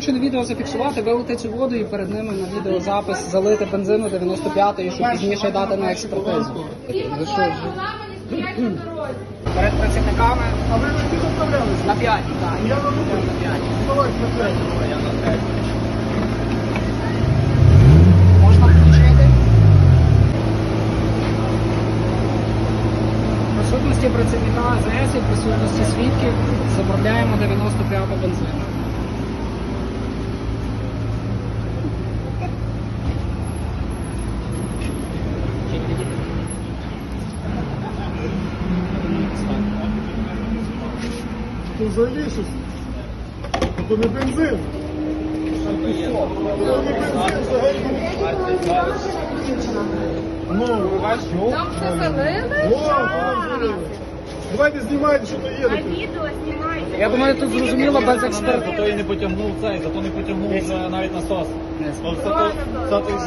хочу на відео зафіксувати, вилити цю воду і перед ними на відеозапис залити бензину 95-ї, щоб пізніше дати на експертизу. Ви що ж? Перед працівниками А ви на які доставлялися? на 5, так. Я на другу. На 5. Давайте на третю. Можна включити? В присутності працівника АЗС і в присутності свідків заправляємо 95 бензину. Взагалі. То не бензин. То не бензин взагалі. Ну, Там все? О, о, Давайте знімайте, що то є. Я думаю, тут зрозуміло без експерта. Зато і не потягнув цей, зато не потягнув вже навіть насос. То- то- то-